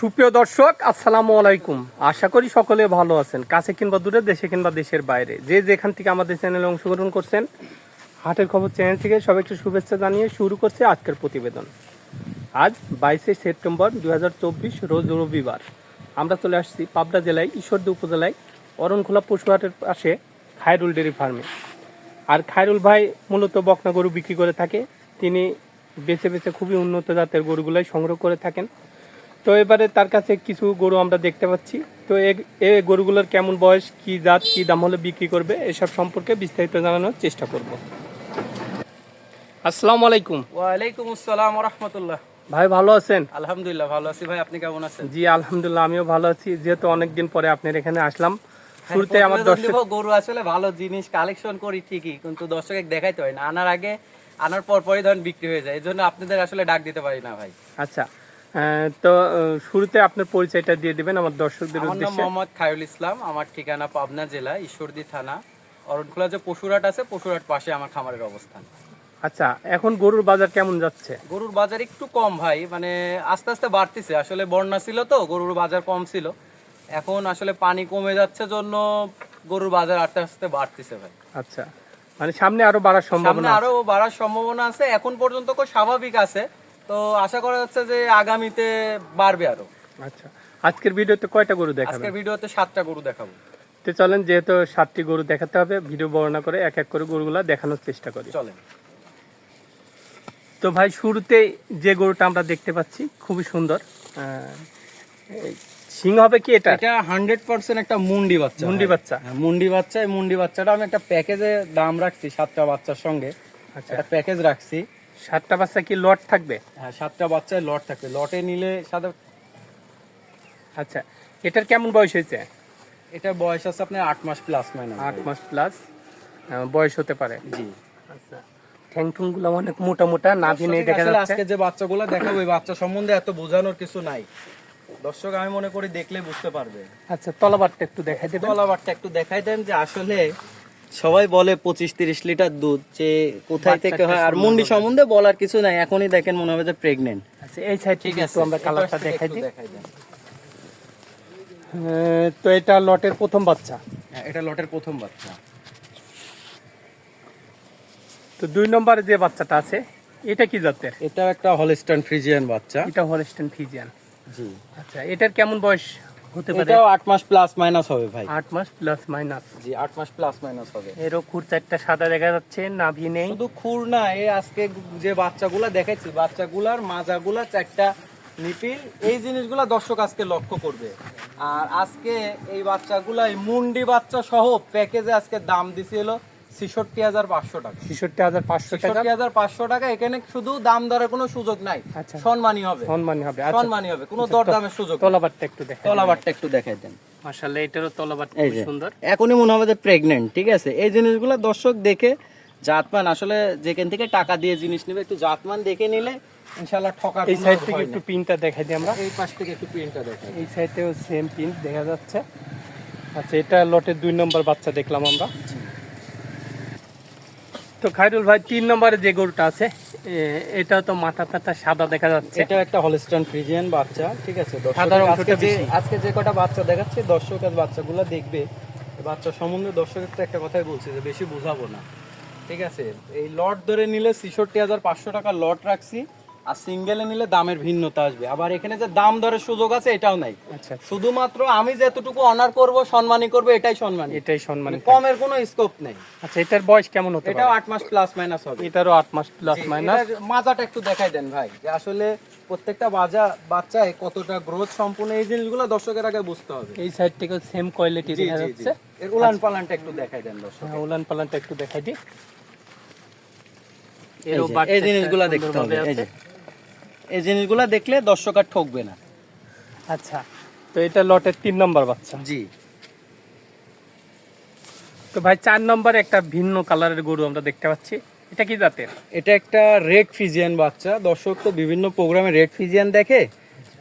সুপ্রিয় দর্শক, আসসালামু আলাইকুম। আশা করি সকলে ভালো আছেন, কাছে কিংবা দূরে, দেশে কিংবা দেশের বাইরে। যে যেখান থেকে আমাদের চ্যানেলে অংশগ্রহণ করছেন, হাটের খবর চ্যানেল থেকে সবাইকে শুভেচ্ছা জানিয়ে শুরু করছে আজকের প্রতিবেদন। আজ বাইশে সেপ্টেম্বর দু হাজার চব্বিশ, রোজ রবিবার। আমরা চলে আসছি পাবনা জেলায়, ঈশ্বরদী উপজেলায়, অরণখোলা পশুহাটের পাশে খায়রুল ডেয়ারি ফার্মে। আর খায়রুল ভাই মূলত বকনা গরু বিক্রি করে থাকে। তিনি বেছে বেছে খুবই উন্নত জাতের গরুগুলাই সংগ্রহ করে থাকেন। তো এবারে তার কাছে কিছু গরু আমরা দেখতে পাচ্ছি। তো এ- গরুগুলোর কেমন বয়স কি জাত কি দাম হলে বিক্রি করবে এসব সম্পর্কে বিস্তারিত জানানোর চেষ্টা করব। আসসালামু আলাইকুম। ওয়ালাইকুম আসসালাম রহমতুল্লাহ ভাই ভালো আছেন? আলহামদুলিল্লাহ ভালো আছি। ভাই আপনি কেমন আছেন? জি আলহামদুলিল্লাহ আমিও ভালো আছি। যেহেতু অনেকদিন পরে আপনার এখানে আসলাম শুরুতে আমার দর্শক গরু আসলে ভালো জিনিস কালেকশন করি ঠিকই কিন্তু দর্শক দেখাইতে হয় না। আনার আগে আনার পর পরই ধরেন বিক্রি হয়ে যায়। এই জন্য আপনাদের আসলে ডাক দিতে পারি না ভাই। আচ্ছা তো শুরুতে আপনার পরিচয়টা দিয়ে দিবেন আমার দর্শকদের আমার নাম উদ্দেশ্যে। মোহাম্মদ খায়রুল ইসলাম আমার ঠিকানা পাবনা জেলা ঈশ্বরদী থানা অরণখোলা যে পশুরহাট আছে পশুরহাট পাশে আমার খামারের অবস্থান। আচ্ছা এখন গরুর বাজার কেমন যাচ্ছে? গরুর বাজার একটু কম ভাই মানে আস্তে আস্তে বাড়তিছে। আসলে বন্যা ছিল তো গরুর বাজার কম ছিল। এখন আসলে পানি কমে যাচ্ছে জন্য গরুর বাজার আস্তে আস্তে বাড়তেছে ভাই। আচ্ছা মানে সামনে আরও বাড়ার সম্ভাবনা আরও বাড়ার সম্ভাবনা আছে। এখন পর্যন্ত স্বাভাবিক আছে তো আশা করা যাচ্ছে যে আগামীতে বাড়বে আরও। আচ্ছা আজকের ভিডিওতে কয়টা গরু দেখাবেন? আজকের ভিডিওতে সাতটা গরু দেখাবো। তো চলেন যেহেতু সাতটি গরু দেখাতে হবে ভিডিও বর্ণনা করে এক এক করে গরুগুলা দেখানোর চেষ্টা করি। চলেন। তো ভাই শুরুতে যে গরুটা আমরা দেখতে পাচ্ছি খুবই সুন্দর। সিং হবে কি এটা? এটা হান্ড্রেড পার্সেন্ট একটা মুন্ডি বাচ্চা। মুন্ডি বাচ্চা। হ্যাঁ, মুন্ডি বাচ্চা। এই মুন্ডি বাচ্চাটা আমি একটা প্যাকেজে দাম রাখছি সাতটা বাচ্চার সঙ্গে। আচ্ছা। একটা প্যাকেজ রাখছি। সাতটা বাচ্চা কি লট থাকবে? হ্যাঁ সাতটা বাচ্চায় লট থাকবে। লটে নিলে সাথে আচ্ছা এটার কেমন বয়স হয়েছে? এটা বয়স আছে আপনার আট মাস প্লাস মাইনাস আট মাস প্লাস বয়স হতে পারে। জি। আচ্ছা ঠ্যাং ঠুংগুলো অনেক মোটা মোটা নাভি নেই দেখা যাচ্ছে। আজকে যে বাচ্চাগুলো দেখাবো এই বাচ্চা সম্বন্ধে এত বোঝানোর কিছু নাই। দর্শক আমি মনে করি দেখলে বুঝতে পারবে। আচ্ছা তলাবারটা একটু দেখাই দেবেন। তলাবারটা একটু দেখাই দেন যে আসলে সবাই বলে পঁচিশ তিরিশ লিটার দুধ যে কোথায় থেকে হয় আর মুন্ডি সম্বন্ধে বলার কিছু নাই এখনই দেখেন মনে হবে যে প্রেগনেন্ট আচ্ছা এই সাইড থেকে একটু আমরা কালারটা দেখাই দিই। তো এটা লটের প্রথম বাচ্চা। হ্যাঁ, এটা লটের প্রথম বাচ্চা। তো দুই নম্বরে যে বাচ্চাটা আছে এটা কি জাতের? এটা একটা হলিস্টান ফ্রিজিয়ান বাচ্চা। এটা হলস্টেন ফিজিয়ান জি। আচ্ছা এটার কেমন বয়স? হতে পারে। এটাও আট মাস প্লাস মাইনাস হবে ভাই। আট মাস প্লাস মাইনাস জি আট মাস প্লাস মাইনাস হবে। এরও খুর চারটা সাদা দেখা যাচ্ছে নাভি নেই। শুধু খুর না এই আজকে যে বাচ্চাগুলা দেখাচ্ছি বাচ্চাগুলার মাজাগুলা চারটা নিপিল এই জিনিসগুলা দর্শক আজকে লক্ষ্য করবে। আর আজকে এই বাচ্চাগুলা এই মুন্ডি বাচ্চা সহ প্যাকেজে আজকে দাম দিছিল ছেষট্টি হাজার পাঁচশো টাকা। ছেষট্টি হাজার পাঁচশো টাকা? হাজার পাঁচশো টাকা এখানে শুধু দাম দরের কোনো সুযোগ নাই। আচ্ছা। সম্মানী হবে। সম্মানী হবে আচ্ছা। সম্মানী হবে কোনো দরদামের সুযোগ তলাবারটা একটু দেখা তলাবারটা একটু দেখাই দেন। এটারও খুব সুন্দর। এখনই মনে হবে যে ঠিক আছে? এই জিনিসগুলো দর্শক দেখে জাতমান আসলে যেখান থেকে টাকা দিয়ে জিনিস নেবে একটু জাতমান দেখে নিলে ইনশাল্লাহ ঠকার এই সাইড থেকে একটু পিনটা দেখাই দিই আমরা। এই পাশ থেকে একটু প্রিন্টটা দেখাই। এই সাইডেও সেম পিন দেখা যাচ্ছে। আচ্ছা এটা লটের দুই নম্বর বাচ্চা দেখলাম আমরা। তো খাইরুল ভাই তিন নম্বরে যে গরুটা আছে এটা তো মাথা টাথা সাদা দেখা যাচ্ছে। এটা একটা হলিস্টন ফ্রিজিয়ান বাচ্চা ঠিক আছে? আজকে যে আজকে যে কটা বাচ্চা দেখাচ্ছে দর্শক আজ বাচ্চাগুলো দেখবে। বাচ্চা সম্বন্ধে দর্শকের তো একটা কথাই বলছি যে বেশি বোঝাবো না। ঠিক আছে? এই লট ধরে নিলে ছেষট্টি হাজার পাঁচশো টাকা লট রাখছি। আর সিঙ্গেলে নিলে দামের ভিন্নতা আসবে। আবার এখানে যে দাম দরের সুযোগ আছে এটাও নাই। আচ্ছা। শুধুমাত্র আমি যতটুকু অনার করব সম্মানী করব এটাই সম্মানী এটাই সম্মান মানে কমের কোনো স্কোপ নেই। আচ্ছা এটার বয়স কেমন হতে এটাও পারে? আট মাস প্লাস মাইনাস হবে। এটারও আট মাস প্লাস মাইনাস মাজাটা একটু দেখাই দেন ভাই। যে আসলে প্রত্যেকটা বাজা বাচ্চায় কতটা গ্রোথ সম্পূর্ণ এই জিনিসগুলো দর্শকের আগে বুঝতে হবে। এই সাইড থেকে সেম কোয়ালিটি দেখা। যাচ্ছে। এর উলান পালানটা একটু দেখাই দেন দর্শক। হ্যাঁ, উলান পালানটা একটু দেখাই দিই। এই জিনিসগুলো দেখতে হবে এই যে। আছে। এই জিনিসগুলো দেখলে দর্শক আর ঠকবে না। আচ্ছা তো এটা লটের তিন নম্বর বাচ্চা। জি। তো ভাই চার নম্বরে একটা ভিন্ন কালারের গরু আমরা দেখতে পাচ্ছি। এটা কি জাতের? এটা একটা রেড ফিজিয়ান বাচ্চা। দর্শক তো বিভিন্ন প্রোগ্রামে রেড ফিজিয়ান দেখে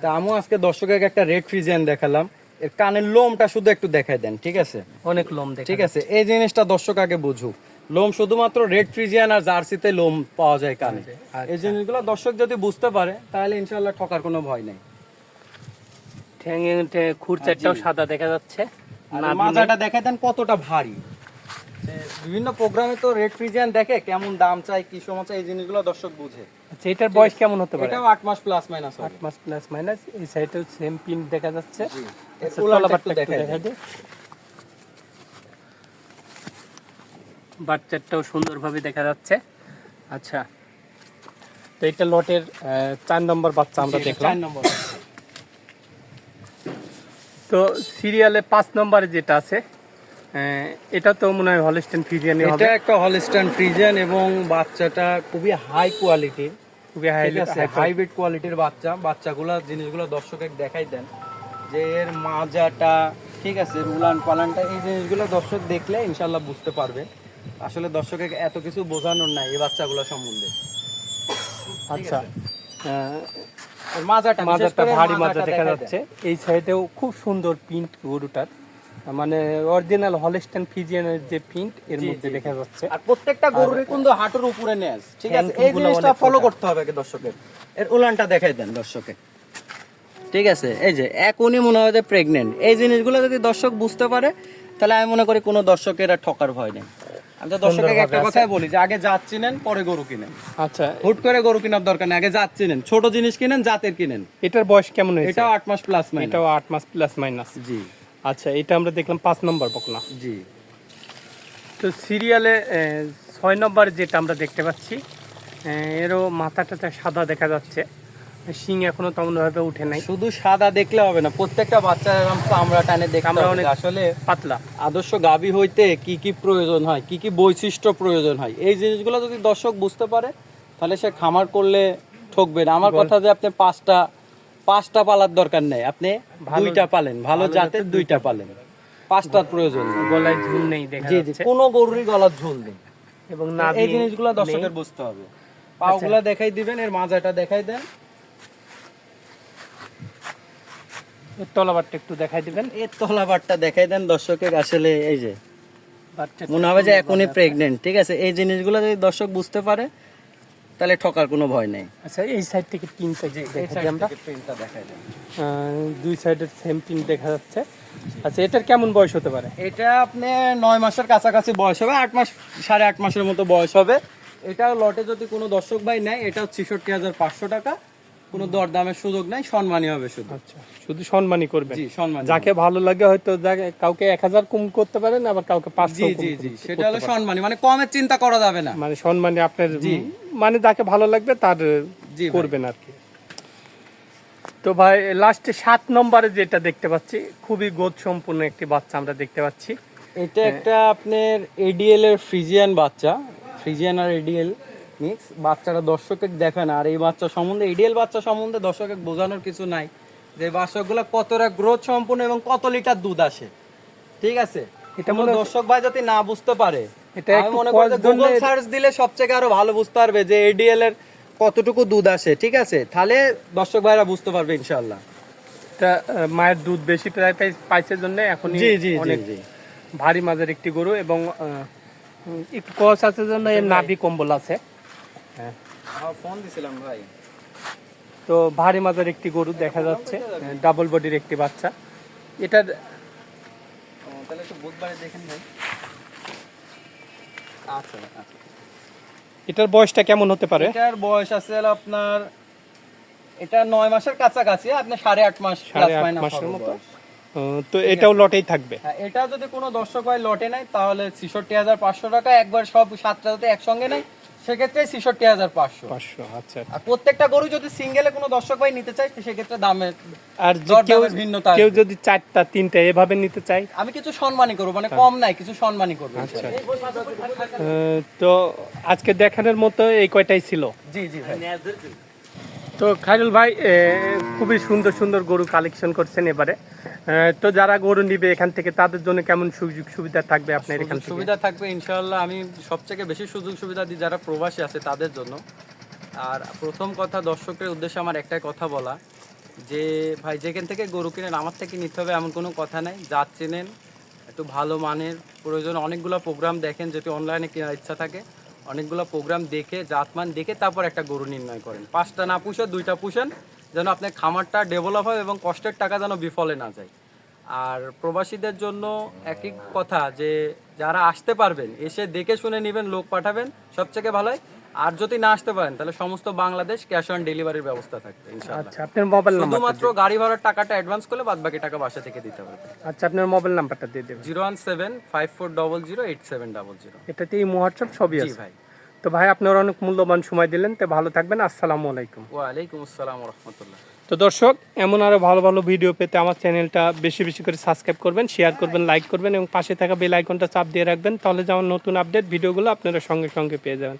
তা আমিও আজকে দর্শকের একটা রেড ফিজিয়ান দেখালাম। এর কানের লোমটা শুধু একটু দেখাই দেন ঠিক আছে? অনেক লোম দেখে ঠিক আছে এই জিনিসটা দর্শক আগে বুঝুক। লোম শুধুমাত্র রেড ফ্রিজিয়ান আর জার্সিতে লোম পাওয়া যায় কানে। আচ্ছা। এই জিনিসগুলো দর্শক যদি বুঝতে পারে তাহলে ইনশাল্লাহ ঠকার কোনো ভয় নেই। ঠ্যাঙে ঠ্যাঙে খুর চারটাও সাদা দেখা যাচ্ছে। মাজাটা দেখাই দেন কতটা ভারী। বিভিন্ন প্রোগ্রামে তো রেড ফ্রিজিয়ান দেখে কেমন দাম চাই কি সময় চাই এই জিনিসগুলো দর্শক বুঝে। আচ্ছা এটার বয়স কেমন হতে পারে? এটাও আট মাস প্লাস মাইনাস আট মাস প্লাস মাইনাস এই সাইডেও সেম পিন দেখা যাচ্ছে। আচ্ছা, দেখা দিই। দিই। বাচ্চাটাও সুন্দরভাবে দেখা যাচ্ছে। আচ্ছা। তো এটা লটের চার নম্বর বাচ্চা আমরা দেখলাম। চার নম্বর তো সিরিয়ালে পাঁচ নম্বরে যেটা আছে এটা তো মনে হয় হলস্টেন ফিজিয়ানি হবে। এটা একটা হলস্টাইন ফ্রিজিয়ান এবং বাচ্চাটা খুবই হাই কোয়ালিটির খুবই হাই ঠিক আছে হাই কোয়ালিটির বাচ্চা। বাচ্চাগুলো জিনিসগুলো দর্শকের দেখাই দেন। যে এর মাজাটা ঠিক আছে উলান পালানটা এই জিনিসগুলো দর্শক দেখলে ইনশাল্লাহ বুঝতে পারবে। আসলে দর্শকের এত কিছু বোঝানোর নাই এই বাচ্চাগুলো সম্বন্ধে। আচ্ছা। মাজাটা মাজাটা ভারী মাজা দেখা যাচ্ছে। এই সাইডেও খুব সুন্দর প্রিন্ট গরুটার। মানে অরিজিনাল হলস্টেন ফিজিয়ানের যে প্রিন্ট এর মধ্যে দেখা যাচ্ছে। আর প্রত্যেকটা গরুরই কিন্তু হাঁটুর উপরে ঠিক আছে? এই জিনিসটা ফলো করতে হবে দর্শকের এর উলানটা দেখাই দেন দর্শকে। ঠিক আছে? এই যে উনি মনে হয় যে প্রেগনেন্ট এই জিনিসগুলো যদি দর্শক বুঝতে পারে তাহলে আমি মনে করি কোনো দর্শকের ঠকার ভয় নেই। আমি তো দর্শকের একটা কথাই বলি যে আগে জাত চিনেন পরে গরু কিনেন। আচ্ছা হুট করে গরু কেনার দরকার নেই আগে জাত চিনেন ছোট জিনিস কিনেন জাতের কিনেন। এটার বয়স কেমন হয়েছে? এটাও আট মাস প্লাস মাইনাস এটাও আট মাস প্লাস মাইনাস জি। আচ্ছা এটা আমরা দেখলাম পাঁচ নম্বর বকনা। জি। তো সিরিয়ালে ছয় নম্বর যেটা আমরা দেখতে পাচ্ছি এরও মাথাটা সাদা দেখা যাচ্ছে। শিং এখনও তেমনভাবে উঠে নাই। শুধু সাদা দেখলে হবে না প্রত্যেকটা বাচ্চার এরকম চামড়া টানে দেখতে আমরা অনেক- আসলে পাতলা। আদর্শ গাভী হইতে কি কি প্রয়োজন হয় কি কি বৈশিষ্ট্য প্রয়োজন হয় এই জিনিসগুলো যদি দর্শক বুঝতে পারে তাহলে সে খামার করলে ঠকবে না। আমার কথা যে আপনি পাঁচটা পাঁচটা পালার দরকার নেই আপনি দুইটা পালেন ভালো জাতের দুইটা পালেন পাঁচটার প্রয়োজন গলায় ঝুল নেই দেখা যাচ্ছে। কোনো গরুরই গলার ঝোল নেই। এবং নাভি এই জিনিসগুলো। দর্শকের বুঝতে হবে। পাওগুলা দেখাই দিবেন এর মাজাটা দেখাই দেন। এর তলাবারটা একটু দেখাই দিবেন। এর তলাবারটা দেখাই দেন দর্শকের আসলে এই যে। মনে হবে যে এখনই প্রেগনেন্ট ঠিক আছে? এই জিনিসগুলো যদি দর্শক বুঝতে পারে তাহলে ঠকার কোনো ভয় নেই। আচ্ছা এই সাইড থেকে তিনটা দেখা দিই আমরা। প্রিন্টটা দেখাই দেন। দুই সাইডের সেম প্রিন্ট দেখা যাচ্ছে। আচ্ছা এটার কেমন বয়স হতে পারে? এটা আপনি নয় মাসের কাছাকাছি বয়স হবে আট মাস সাড়ে আট মাসের মতো বয়স হবে। এটা লটে যদি কোনো দর্শক ভাই নেয় এটা ছেষট্টি হাজার পাঁচশো টাকা। কোনো দরদামের সুযোগ নাই সম্মানী হবে শুধু। আচ্ছা শুধু সম্মানই করবেন। জি সম্মানী যাকে ভালো লাগে হয়তো কাউকে এক হাজার কম করতে পারেন আবার কাউকে পাঁচশো জি জি জি সেটা হলো সম্মানী মানে কমের চিন্তা করা যাবে না। মানে সম্মানে আপনার জি। মানে যাকে ভালো লাগবে তার জি। করবেন আর কি। তো ভাই লাস্টে সাত নম্বরে যেটা দেখতে পাচ্ছি খুবই গোদ সম্পূর্ণ একটি বাচ্চা আমরা দেখতে পাচ্ছি। এটা একটা আপনার এডিএল এর ফ্রিজিয়ান বাচ্চা। ফ্রিজিয়ান আর এডিএল মিক্স বাচ্চাটা দর্শকের দেখে না। আর এই বাচ্চা সম্বন্ধে এডিএল বাচ্চা সম্বন্ধে দর্শকের বোঝানোর কিছু নাই। যে বাচ্চাগুলো কতটা গ্রোথ সম্পূর্ণ এবং কত লিটার দুধ আসে। ঠিক আছে? এটা মনে দর্শক ভাই যদি না বুঝতে পারে এটা আমি মনে করি কষ্ট গুগল সার্চ দিলে সবচেয়ে আরও ভালো বুঝতে পারবে যে এডিএল এর কতটুকু দুধ আসে। ঠিক আছে? তাহলে দর্শক ভাইরা বুঝতে পারবে ইনশাল্লাহ এটা মায়ের দুধ বেশি প্রায় পাইছে জন্য এখন জি জি জি ভারী মাঝের একটি গরু এবং একটু কস আছে জন্য নাভি কম্বল আছে। হ্যাঁ। ফোন দিছিলাম ভাই। তো ভারী মাজার একটি গরু দেখা যাচ্ছে ডাবল বডির একটি বাচ্চা। এটার তাহলে একটু বুধবারে দেখেন ভাই। আচ্ছা আচ্ছা। এটার বয়সটা কেমন হতে পারে? এটার বয়স আছে আপনার এটা নয় মাসের কাছাকাছি আপনার সাড়ে আট মাস সাড়ে আট মাসের মতো? তো এটাও লটেই থাকবে? হ্যাঁ, এটা যদি কোনো দর্শক ভাই লটে নেয় তাহলে ছিষট্টি হাজার পাঁচশো টাকা একবার সব সাতটা যদি একসঙ্গে নেয় সেক্ষেত্রে ছেষট্টি হাজার পাঁচশো। পাঁচশো আচ্ছা। আর প্রত্যেকটা গরু যদি সিঙ্গেলে কোনো দর্শক ভাই নিতে চায় সেক্ষেত্রে দামের আর কেউ ভিন্নতা কেউ যদি চারটা তিনটা এভাবে নিতে চায়? আমি কিছু সম্মানই করব মানে কম নাই কিছু সম্মানই করব। আচ্ছা। আহ, তো আজকে দেখানোর মতো এই কয়টাই ছিল? জি জি ভাই। তো খাইরুল ভাই খুবই সুন্দর সুন্দর গরু কালেকশন করছেন এবারে। তো যারা গরু নিবে এখান থেকে তাদের জন্য কেমন সুযোগ সুবিধা থাকবে আপনার এখান সুবিধা থাকবে ইনশাআল্লাহ আমি সবথেকে বেশি সুযোগ সুবিধা দিই যারা প্রবাসী আছে তাদের জন্য। আর প্রথম কথা দর্শকের উদ্দেশ্যে আমার একটাই কথা বলা যে ভাই যেখান থেকে গরু কিনেন আমার থেকে নিতে হবে এমন কোনো কথা নাই। যা চেনেন একটু ভালো মানের প্রয়োজন অনেকগুলো প্রোগ্রাম দেখেন যদি অনলাইনে কেনার ইচ্ছা থাকে। অনেকগুলো প্রোগ্রাম দেখে, জাতমান দেখে তারপর একটা গরু নির্ণয় করেন। পাঁচটা না পুষে, দুইটা পুষেন, যেন আপনার খামারটা ডেভেলপ হয় এবং কষ্টের টাকা যেন বিফলে না যায়। আর প্রবাসীদের জন্য একই কথা যে, যারা আসতে পারবেন, এসে দেখে শুনে নেবেন, লোক পাঠাবেন, সবথেকে ভালো হয় আর যদি না আসতে পারেন তাহলে সমস্ত বাংলাদেশ ক্যাশ অন ডেলিভারির ব্যবস্থা থাকবে আচ্ছা আপনার মোবাইল নাম্বার শুধুমাত্র গাড়ি ভাড়ার টাকাটা অ্যাডভান্স করলে বাদ বাকি টাকা বাসা থেকে দিতে হবে। আচ্ছা আপনার মোবাইল নাম্বারটা দিয়ে দেবেন। Zero one seven five four double zero eight seven double zero. এটাতে এই হোয়াটসঅ্যাপ সবই আছে। ভাই। তো ভাই আপনারা অনেক মূল্যবান সময় দিলেন তো ভালো থাকবেন আসসালামু আলাইকুম। ওয়ালাইকুম আসসালাম রহমতুল্লাহ তো দর্শক এমন আরও ভালো ভালো ভিডিও পেতে আমার চ্যানেলটা বেশি বেশি করে সাবস্ক্রাইব করবেন শেয়ার করবেন লাইক করবেন এবং পাশে থাকা বেল আইকনটা চাপ দিয়ে রাখবেন তাহলে যেমন নতুন আপডেট ভিডিওগুলো আপনারা সঙ্গে সঙ্গে পেয়ে যাবেন।